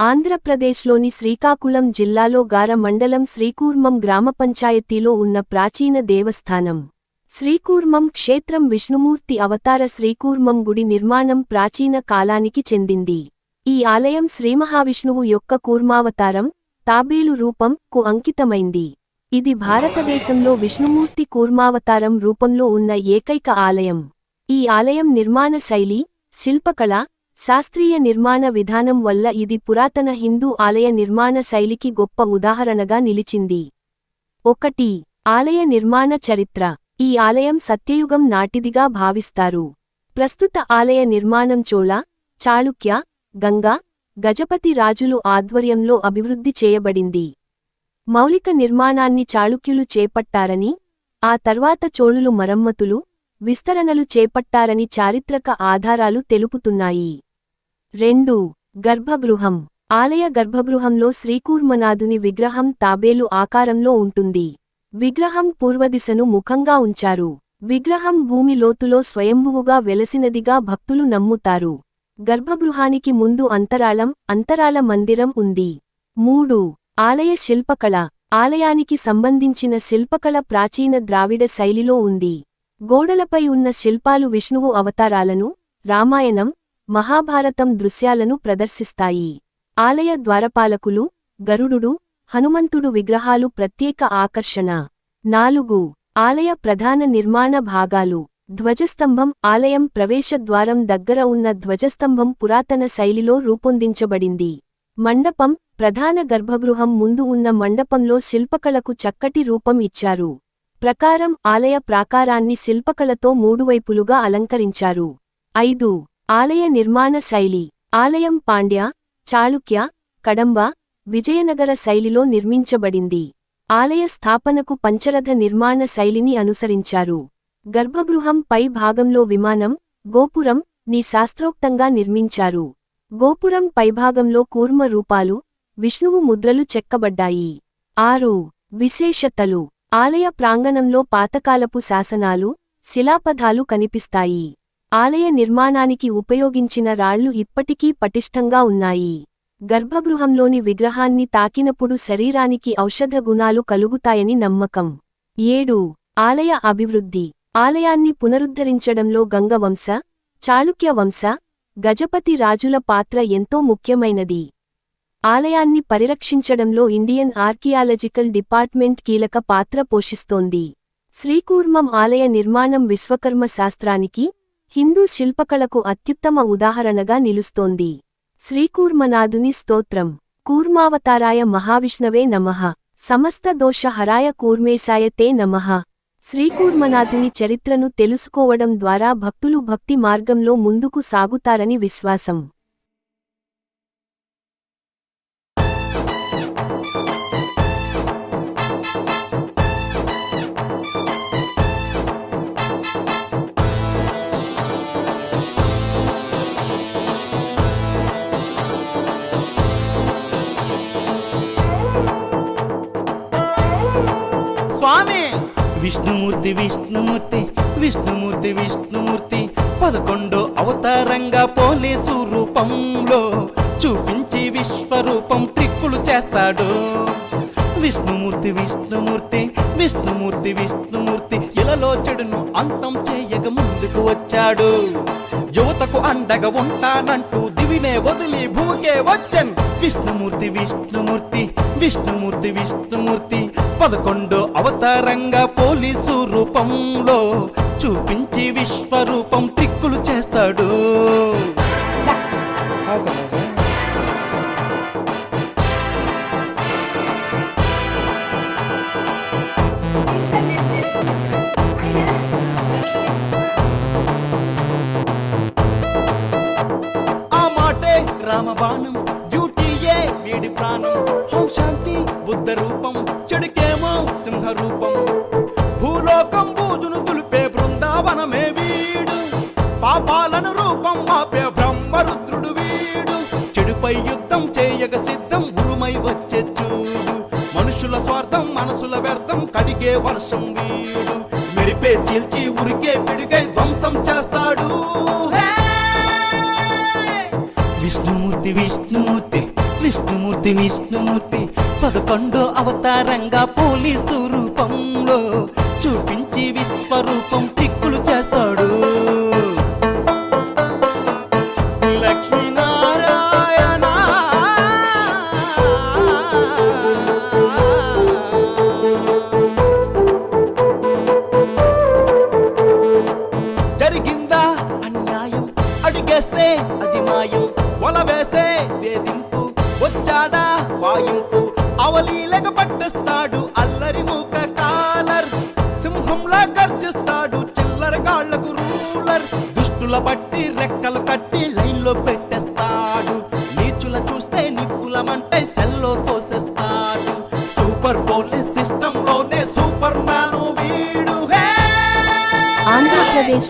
ఆంధ్రప్రదేశ్లోని శ్రీకాకుళం జిల్లాలో గార మండలం శ్రీకూర్మం గ్రామ పంచాయతీలో ఉన్న ప్రాచీన దేవస్థానం. శ్రీకూర్మం క్షేత్రం విష్ణుమూర్తి అవతార శ్రీకూర్మం గుడి నిర్మాణం ప్రాచీన కాలానికి చెందింది. ఈ ఆలయం శ్రీమహావిష్ణువు యొక్క కూర్మావతారం తాబేలు రూపం కు అంకితమైంది. ఇది భారతదేశంలో విష్ణుమూర్తి కూర్మావతారం రూపంలో ఉన్న ఏకైక ఆలయం. ఈ ఆలయం నిర్మాణ శైలి శిల్పకళ శాస్త్రీయ నిర్మాణ విధానం వల్ల ఇది పురాతన హిందూ ఆలయ నిర్మాణ శైలికి గొప్ప ఉదాహరణగా నిలిచింది. ఒకటి ఆలయ నిర్మాణ చరిత్ర. ఈ ఆలయం సత్యయుగం నాటిదిగా భావిస్తారు. ప్రస్తుత ఆలయ నిర్మాణం చోళ చాళుక్య గంగా గజపతి రాజులు ఆధ్వర్యంలో అభివృద్ధి చేయబడింది. మౌలిక నిర్మాణాన్ని చాళుక్యులు చేపట్టారని ఆ తర్వాత చోళులు మరమ్మతులు విస్తరణలు చేపట్టారని చారిత్రక ఆధారాలు తెలుపుతున్నాయి. రెండు గర్భగృహం. ఆలయ గర్భగృహంలో శ్రీకూర్మనాథుని విగ్రహం తాబేలు ఆకారంలో ఉంటుంది. విగ్రహం పూర్వదిశను ముఖంగా ఉంచారు. విగ్రహం భూమి లోతులో స్వయంభువుగా వెలసినదిగా భక్తులు నమ్ముతారు. గర్భగృహానికి ముందు అంతరాళం అంతరాల మందిరం ఉంది. మూడు ఆలయ శిల్పకళ. ఆలయానికి సంబంధించిన శిల్పకళ ప్రాచీన ద్రావిడ శైలిలో ఉంది. గోడలపై ఉన్న శిల్పాలు విష్ణువు అవతారాలను రామాయణం మహాభారతం దృశ్యాలను ప్రదర్శిస్తాయి. ఆలయ ద్వారపాలకులు గరుడుడు హనుమంతుడు విగ్రహాలు ప్రత్యేక ఆకర్షణ. నాలుగు. ఆలయ ప్రధాన నిర్మాణ భాగాలు. ధ్వజస్తంభం ఆలయం ప్రవేశద్వారం దగ్గర ఉన్న ధ్వజస్తంభం పురాతన శైలిలో రూపొందించబడింది. మండపం ప్రధాన గర్భగృహం ముందు ఉన్న మండపంలో శిల్పకళకు చక్కటి రూపం ఇచ్చారు. ప్రకారం ఆలయ ప్రాకారాన్ని శిల్పకళతో మూడువైపులుగా అలంకరించారు. ఐదు. ఆలయ నిర్మాణ శైలి ఆలయం పాండ్య చాళుక్య కడంబ విజయనగర శైలిలో నిర్మించబడింది. ఆలయ స్థాపనకు పంచరథ నిర్మాణ శైలిని అనుసరించారు. గర్భగృహం పై భాగంలో విమానం గోపురం ని శాస్త్రోక్తంగా నిర్మించారు. గోపురం పైభాగంలో కూర్మ రూపాలు విష్ణువు ముద్రలు చెక్కబడ్డాయి. ఆరు. విశేషతలు. ఆలయ ప్రాంగణంలో పాతకాలపు శాసనాలు శిలాపథాలు కనిపిస్తాయి. ఆలయ నిర్మాణానికి ఉపయోగించిన రాళ్ళు ఇప్పటికీ పటిష్టంగా ఉన్నాయి. గర్భగృహంలోని విగ్రహాన్ని తాకినప్పుడు శరీరానికి ఔషధ గుణాలు కలుగుతాయని నమ్మకం. ఏడు. ఆలయ అభివృద్ధి. ఆలయాన్ని పునరుద్ధరించడంలో గంగవంశ చాళుక్య వంశ గజపతి రాజుల పాత్ర ఎంతో ముఖ్యమైనది. ఆలయాన్ని పరిరక్షించడంలో ఇండియన్ ఆర్కియాలజికల్ డిపార్ట్మెంట్ కీలక పాత్ర పోషిస్తోంది. శ్రీకూర్మం ఆలయ నిర్మాణం విశ్వకర్మ శాస్త్రానికి హిందూ శిల్పకళకు అత్యుత్తమ ఉదాహరణగా నిలుస్తోంది. శ్రీకూర్మనాథుని స్తోత్రం. కూర్మావతారాయ మహావిష్ణవే నమః. సమస్త దోషహరాయ కూర్మేశాయ తే నమః. శ్రీకూర్మనాథుని చరిత్రను తెలుసుకోవడం ద్వారా భక్తులు భక్తి మార్గంలో ముందుకు సాగుతారని విశ్వాసం. స్వామి. విష్ణుమూర్తి విష్ణుమూర్తి విష్ణుమూర్తి విష్ణుమూర్తి. పదకొండో అవతారంగా పోలీసు రూపంలో చూపించి విశ్వరూపం ట్రిక్కులు చేస్తాడు. విష్ణుమూర్తి విష్ణుమూర్తి విష్ణుమూర్తి విష్ణుమూర్తి. ఇలలో చెడును అంతం చేయక ముందుకు వచ్చాడు. యువతకు అండగా ఉంటానంటూ దివినే వదిలి భూమికే వచ్చన్. విష్ణుమూర్తి విష్ణుమూర్తి విష్ణుమూర్తి విష్ణుమూర్తి. పదకొండో అవతారంగా పోలీసు రూపంలో చూపించి విశ్వరూపం తిక్కులు చేస్తాడు. ఆ రామబాణం బూజును తులిపే బృందావనమే వీడు. పాపాలను రూపం మాపే బ్రహ్మరుద్రుడు వీడు. చెడుపై యుద్ధం చేయగ సిద్ధం ఉరుమై వచ్చే చూడు. మనుషుల స్వార్థం మనసుల వ్యర్థం కడిగే వర్షం వీడు. మెరిపే చీల్చి ఉరికే పిడిగై ధ్వంసం చేస్తాడు. హే! విష్ణుమూర్తి విష్ణుమూర్తి విష్ణుమూర్తి పదకొండో అవతారంగా పోలీసు రూపంలో చూపించి విశ్వరూపం ఆవలీలగ పట్టిస్తాడు అల్లరి మూక కాలర్. సింహంలా గర్జిస్తాడు చిల్లర గాళ్ళకు రూలర్. దుష్టుల పట్టి రెక్కలు కట్టి లైన్లో పెట్టేస్తాడు. నీచుల చూస్తే నిప్పులమంటే